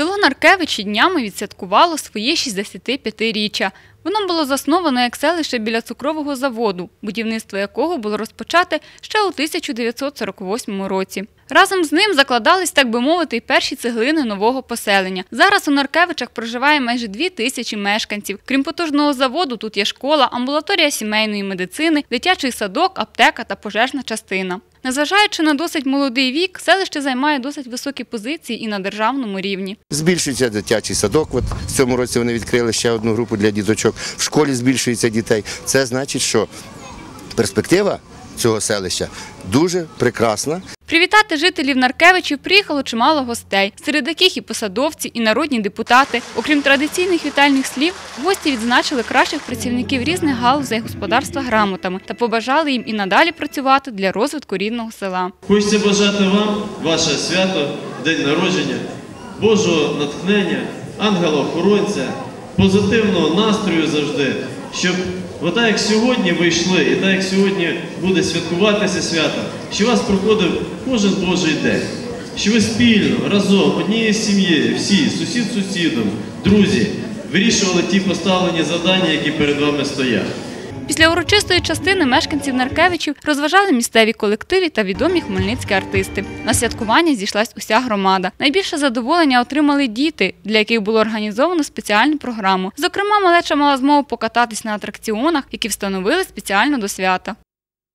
Село Наркевичі днями відсвяткувало своє 65-річчя. Воно було засновано як селище біля цукрового заводу, будівництво якого було розпочате ще у 1948 році. Разом з ним закладались, так би мовити, й перші цеглини нового поселення. Зараз у Наркевичах проживає майже дві тисячі мешканців. Крім потужного заводу, тут є школа, амбулаторія сімейної медицини, дитячий садок, аптека та пожежна частина. Незважаючи на досить молодий вік, селище займає досить високі позиції і на державному рівні. Збільшується дитячий садок. От в цьому році вони відкрили ще одну групу для діточок. В школі збільшується дітей. Це значить, що перспектива цього селища дуже прекрасна. Привітати жителів Наркевичів приїхало чимало гостей, серед яких і посадовці, і народні депутати. Окрім традиційних вітальних слів, гості відзначили кращих працівників різних галузей господарства грамотами та побажали їм і надалі працювати для розвитку рідного села. Хочеться бажати вам ваше свято, день народження, Божого натхнення, ангела-охоронця, позитивного настрою завжди, щоб отак як сьогодні ви йшли, і так як сьогодні буде святкуватися свято, що вас проходив кожен Божий день, що ви спільно, разом, однією сім'єю, всі, сусід сусідом, друзі, вирішували ті поставлені завдання, які перед вами стоять. Після урочистої частини мешканців Наркевичів розважали місцеві колективи та відомі хмельницькі артисти. На святкування зійшлась уся громада. Найбільше задоволення отримали діти, для яких було організовано спеціальну програму. Зокрема, малеча мала змогу покататись на атракціонах, які встановили спеціально до свята.